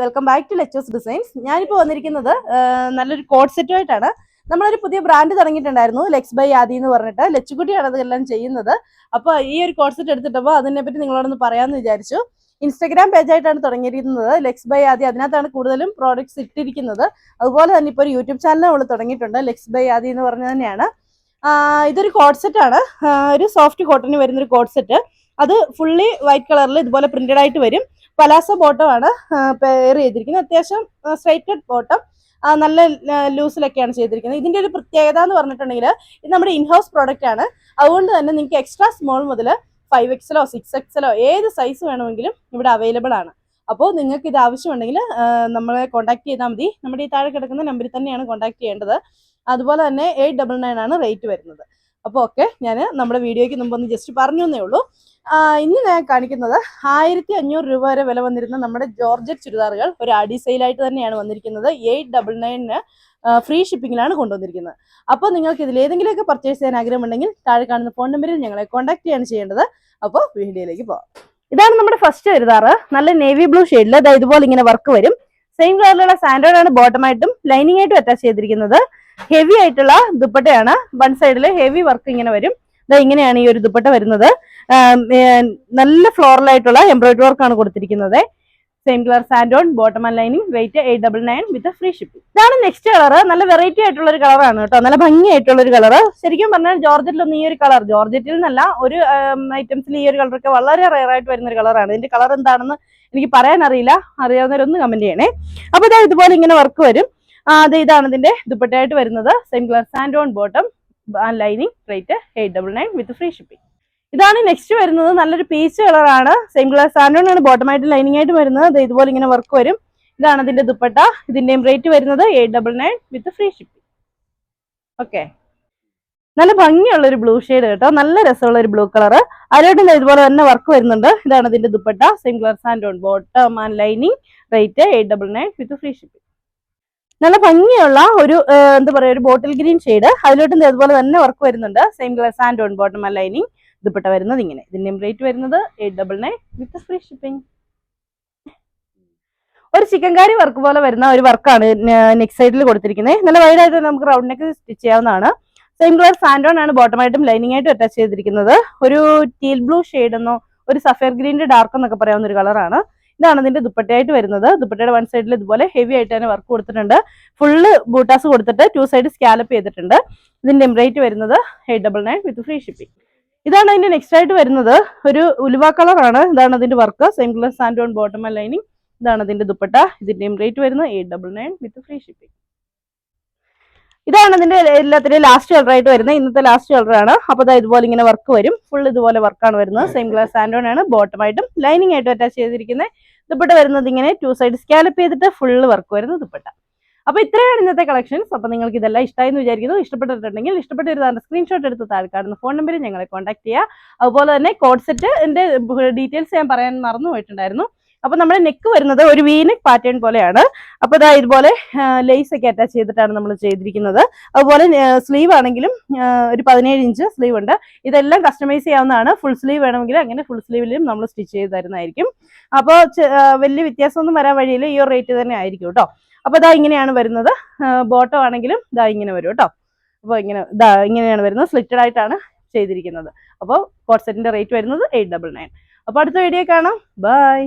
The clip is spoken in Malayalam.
Welcome back to Lechu's designs. ഞാനിപ്പോൾ വന്നിരിക്കുന്നത് നല്ലൊരു കോഡ് സെറ്റുമായിട്ടാണ്. നമ്മളൊരു പുതിയ ബ്രാൻഡ് തുടങ്ങിയിട്ടുണ്ടായിരുന്നു ലെക്സ് ബൈ ആദി എന്ന് പറഞ്ഞിട്ട്. ലച്ചുകുട്ടിയാണ് അതെല്ലാം ചെയ്യുന്നത്. അപ്പോൾ ഈ ഒരു കോഡ് സെറ്റ് എടുത്തിട്ടപ്പോൾ അതിനെപ്പറ്റി നിങ്ങളോടൊന്ന് പറയാമെന്ന് വിചാരിച്ചു. ഇൻസ്റ്റഗ്രാം പേജായിട്ടാണ് തുടങ്ങിയിരിക്കുന്നത് ലെക്സ് ബൈ ആദി. അതിനകത്താണ് കൂടുതലും പ്രോഡക്ട്സ് ഇട്ടിരിക്കുന്നത്. അതുപോലെ തന്നെ ഇപ്പോൾ ഒരു യൂട്യൂബ് ചാനൽ നമ്മൾ തുടങ്ങിയിട്ടുണ്ട് ലെക്സ് ബൈ ആദി എന്ന് പറഞ്ഞു തന്നെയാണ്. ഇതൊരു കോഡ് സെറ്റ് ആണ്. ഒരു സോഫ്റ്റ് കോട്ടണിന് വരുന്ന ഒരു കോഡ് സെറ്റ് അത് ഫുള്ളി വൈറ്റ് കളറിൽ ഇതുപോലെ പ്രിന്റഡ് ആയിട്ട് വരും. പലാസോ ബോട്ടം ആണ് പെയർ ചെയ്തിരിക്കുന്നത്. അത്യാവശ്യം സ്ട്രൈറ്റഡ് ബോട്ടം നല്ല ലൂസിലൊക്കെയാണ് ചെയ്തിരിക്കുന്നത്. ഇതിന്റെ ഒരു പ്രത്യേകത എന്ന് പറഞ്ഞിട്ടുണ്ടെങ്കിൽ ഇത് നമ്മുടെ ഇൻഹൗസ് പ്രോഡക്റ്റ് ആണ്. അതുകൊണ്ട് തന്നെ നിങ്ങൾക്ക് എക്സ്ട്രാ സ്മോൾ മുതൽ ഫൈവ് എക്സലോ സിക്സ് എക്സലോ ഏത് സൈസ് വേണമെങ്കിലും ഇവിടെ അവൈലബിൾ ആണ്. അപ്പോൾ നിങ്ങൾക്ക് ഇത് ആവശ്യമുണ്ടെങ്കിൽ നമ്മളെ കോൺടാക്ട് ചെയ്താൽ മതി. നമ്മുടെ ഈ താഴെ കിടക്കുന്ന നമ്പറിൽ തന്നെയാണ് കോൺടാക്ട് ചെയ്യേണ്ടത്. അതുപോലെ തന്നെ എയ്റ്റ് ഡബിൾ നയൻ ആണ് റേറ്റ് വരുന്നത്. അപ്പോൾ ഓക്കെ ഞാൻ നമ്മുടെ വീഡിയോയ്ക്ക് മുമ്പ് ഒന്ന് ജസ്റ്റ് പറഞ്ഞു എന്നേ ഉള്ളൂ. ഇന്ന് ഞാൻ കാണിക്കുന്നത് ആയിരത്തി അഞ്ഞൂറ് രൂപ വരെ വില വന്നിരുന്ന നമ്മുടെ ജോർജറ്റ് ചുരിദാറുകൾ ഒരു അടി സെയിലായിട്ട് തന്നെയാണ് വന്നിരിക്കുന്നത്. എയ്റ്റ് ഡബിൾ നയനിന് ഫ്രീ ഷിപ്പിങ്ങിലാണ് കൊണ്ടുവന്നിരിക്കുന്നത്. അപ്പോൾ നിങ്ങൾക്ക് ഇതിൽ ഏതെങ്കിലുമൊക്കെ പർച്ചേസ് ചെയ്യാൻ ആഗ്രഹമുണ്ടെങ്കിൽ താഴെ കാണുന്ന ഫോൺ നമ്പറിൽ ഞങ്ങളെ കോൺടാക്ട് ചെയ്യാണ് ചെയ്യേണ്ടത്. അപ്പോൾ വീഡിയോയിലേക്ക് പോകാം ഇതാണ് നമ്മുടെ ഫസ്റ്റ് ചുരിദാറ്. നല്ല നേവി ബ്ലൂ ഷെയ്ഡിൽ ഇതുപോലെ ഇങ്ങനെ വർക്ക് വരും. സെയിം കളറിലുള്ള സാൻഡോഡ് ആണ് ബോട്ടമായിട്ടും ലൈനിങ് ആയിട്ടും അറ്റാച്ച് ചെയ്തിരിക്കുന്നത്. ഹെവി ആയിട്ടുള്ള ദുപ്പട്ടയാണ്. വൺ സൈഡിൽ ഹെവി വർക്ക് ഇങ്ങനെ വരും. ഇതാ ഇങ്ങനെയാണ് ഈ ഒരു ദുപ്പട്ട വരുന്നത്. നല്ല ഫ്ലോറലായിട്ടുള്ള എംബ്രോയിഡറി വർക്ക് ആണ് കൊടുത്തിരിക്കുന്നത്. Same colour സാൻഡോൺ bottom and lining weight eight double nine with free shipping ഇതാണ് നെക്സ്റ്റ് കളർ നല്ല വെറൈറ്റി ആയിട്ടുള്ള ഒരു കളറാണ് കേട്ടോ. നല്ല ഭംഗിയായിട്ടുള്ള ഒരു കളർ ശരിക്കും പറഞ്ഞാൽ ജോർജറ്റിലൊന്നും ഈ ഒരു കളർ ജോർജറ്റിൽ നിന്നല്ല ഒരു ഐറ്റംസിൽ ഈ ഒരു കളറൊക്കെ വളരെ റയർ ആയിട്ട് വരുന്ന ഒരു കളറാണ് ഇതിന്റെ കളർ എന്താണെന്ന് എനിക്ക് പറയാൻ അറിയില്ല അറിയാവുന്നവരൊന്ന് കമന്റ് ചെയ്യണേ. അപ്പൊ ഇതാ ഇതുപോലെ ഇങ്ങനെ വർക്ക് വരും. അത് ഇതാണ് ഇതിന്റെ ദുപ്പട്ടയായിട്ട് വരുന്നത്. Same colour sand on bottom lining rate eight double nine with free shipping ഇതാണ് നെക്സ്റ്റ് വരുന്നത്. നല്ലൊരു പീച്ച് കളറാണ് സെയിം കളർ സാൻഡോൺ ആണ്. ബോട്ടമായിട്ട് ലൈനിങ് ആയിട്ട് വരുന്നത്. ഇതുപോലെ ഇങ്ങനെ വർക്ക് വരും. ഇതാണ് ഇതിന്റെ ദുപ്പട്ട. ഇതിന്റെയും റേറ്റ് വരുന്നത് eight double nine with free shipping okay നല്ല ഭംഗിയുള്ള ഒരു ബ്ലൂ ഷെയ്ഡ് കേട്ടോ. നല്ല രസമുള്ള ഒരു ബ്ലൂ കളർ അരോട്ടിന്റെ ഇതുപോലെ തന്നെ വർക്ക് വരുന്നുണ്ട്. ഇതാണ് ഇതിന്റെ dupatta. Same colour on bottom and lining rate eight double nine with free shipping നല്ല ഭംഗിയുള്ള ഒരു എന്താ പറയുക ഒരു ബോട്ടിൽ ഗ്രീൻ ഷെയ്ഡ് അതിലോട്ടും ഇതുപോലെ തന്നെ വർക്ക് വരുന്നുണ്ട്. Same colour on bottom and lining dupatta വരുന്നത് ഇങ്ങനെ. ഇതിന്റെയും റേറ്റ് വരുന്നത് eight double nine with free shipping ഒരു ചിക്കൻ വർക്ക് പോലെ വരുന്ന ഒരു വർക്കാണ് നെക്സ്റ്റ് സൈഡിൽ കൊടുത്തിരിക്കുന്നത്. നല്ല വൈഡായിട്ട് നമുക്ക് റൗണ്ട് നെക്ക് സ്റ്റിച്ച് ചെയ്യാവുന്നതാണ്. സെയിം കളർ സാൻഡോൺ ആണ് ബോട്ടമായിട്ടും ലൈനിങ് ആയിട്ടും അറ്റാച്ച് ചെയ്തിരിക്കുന്നത്. ഒരു ടീൽ ബ്ലൂ ഷെയ്ഡ് എന്നോ ഒരു സഫയർ ഗ്രീനിന്റെ ഡാർക്ക് എന്നൊക്കെ പറയാവുന്ന ഒരു കളറാണ് ഇതാണ് ഇതിന്റെ ദുപ്പട്ടയായിട്ട് വരുന്നത്. ദുപ്പട്ടയുടെ വൺ സൈഡിൽ ഇതുപോലെ ഹെവി ആയിട്ട് തന്നെ വർക്ക് കൊടുത്തിട്ടുണ്ട്. ഫുള്ള് ബൂട്ടാസ് കൊടുത്തിട്ട് ടു സൈഡ് സ്കാലപ്പ് ചെയ്തിട്ടുണ്ട്. ഇതിന്റെ റേറ്റ് വരുന്നത് eight double nine with free shipping ഇതാണ് അതിന്റെ നെക്സ്റ്റ് ആയിട്ട് വരുന്നത്. ഒരു ഉലുവ കളറാണ് ഇതാണ് അതിന്റെ work same colour സാൻഡോൺ bottom lining ഇതാണ് അതിന്റെ ദുപ്പട്ട. ഇതിന്റെ റേറ്റ് വരുന്നത് eight double nine with free shipping ഇതാണ് ഇതിന്റെ എല്ലാത്തിന്റെയും ലാസ്റ്റ് കളർ ആയിട്ട് വരുന്നത്. ഇന്നത്തെ ലാസ്റ്റ് കളറാണ് അപ്പൊ ദാ ഇതുപോലെ ഇങ്ങനെ വർക്ക് വരും. ഫുൾ ഇതുപോലെ വർക്കാണ് വരുന്നത്. സെയിം ഗ്ലാസ് ആൻഡോൺ ആണ്. ബോട്ടമായിട്ടും ലൈനിങ് ആയിട്ടും അറ്റാച്ച് ചെയ്തിരിക്കുന്നത് ദുപ്പട്ട വരുന്നത് ഇങ്ങനെ ടു സൈഡ് സ്കാലപ്പ് ചെയ്തിട്ട് ഫുള്ള് വർക്ക് വരുന്ന ദുപ്പട്ട. അപ്പൊ ഇത്രയാണ് ഇന്നത്തെ കളക്ഷൻസ് അപ്പൊ നിങ്ങൾക്ക് ഇതെല്ലാം ഇഷ്ടമായി എന്ന് വിചാരിക്കുന്നു. ഇഷ്ടപ്പെട്ടിട്ടുണ്ടെങ്കിൽ ഇഷ്ടപ്പെട്ട ഒരു സ്ക്രീൻഷോട്ട് എടുത്ത് താഴെ കാണുന്ന ഫോൺ നമ്പറിൽ ഞങ്ങളെ കോൺടാക്ട് ചെയ്യുക അതുപോലെ തന്നെ കോഡ് സെറ്റ് എന്റെ ഡീറ്റെയിൽസ് ഞാൻ പറയാൻ മറന്നു പോയിട്ടുണ്ടായിരുന്നു. അപ്പൊ നമ്മുടെ നെക്ക് വരുന്നത് ഒരു വീനെക്ക് പാറ്റേൺ പോലെയാണ്. അപ്പൊ ഇതാ ഇതുപോലെ ലേസ് ഒക്കെ അറ്റാച്ച് ചെയ്തിട്ടാണ് നമ്മൾ ചെയ്തിരിക്കുന്നത്. അതുപോലെ സ്ലീവ് ആണെങ്കിലും ഒരു പതിനേഴ് ഇഞ്ച് സ്ലീവ് ഉണ്ട്. ഇതെല്ലാം കസ്റ്റമൈസ് ചെയ്യാവുന്നതാണ്. ഫുൾ സ്ലീവ് വേണമെങ്കിൽ അങ്ങനെ ഫുൾ സ്ലീവിലും നമ്മൾ സ്റ്റിച്ച് ചെയ്ത് തരുന്നതായിരിക്കും. അപ്പോൾ വലിയ വ്യത്യാസമൊന്നും വരാൻ വഴിയിൽ ഈ റേറ്റ് തന്നെ ആയിരിക്കും കേട്ടോ അപ്പൊ ഇതാ ഇങ്ങനെയാണ് വരുന്നത്. ബോട്ടം ആണെങ്കിലും ഇതാ ഇങ്ങനെ വരും കേട്ടോ അപ്പോൾ ഇങ്ങനെ ഇതാ ഇങ്ങനെയാണ് വരുന്നത്. സ്ലിറ്റഡ് ആയിട്ടാണ് ചെയ്തിരിക്കുന്നത്. അപ്പോൾ കോട്ട് സെറ്റിന്റെ റേറ്റ് വരുന്നത് എയ്റ്റ് ഡബിൾ നയൻ അപ്പോൾ അടുത്ത വീഡിയോ കാണാം. ബൈ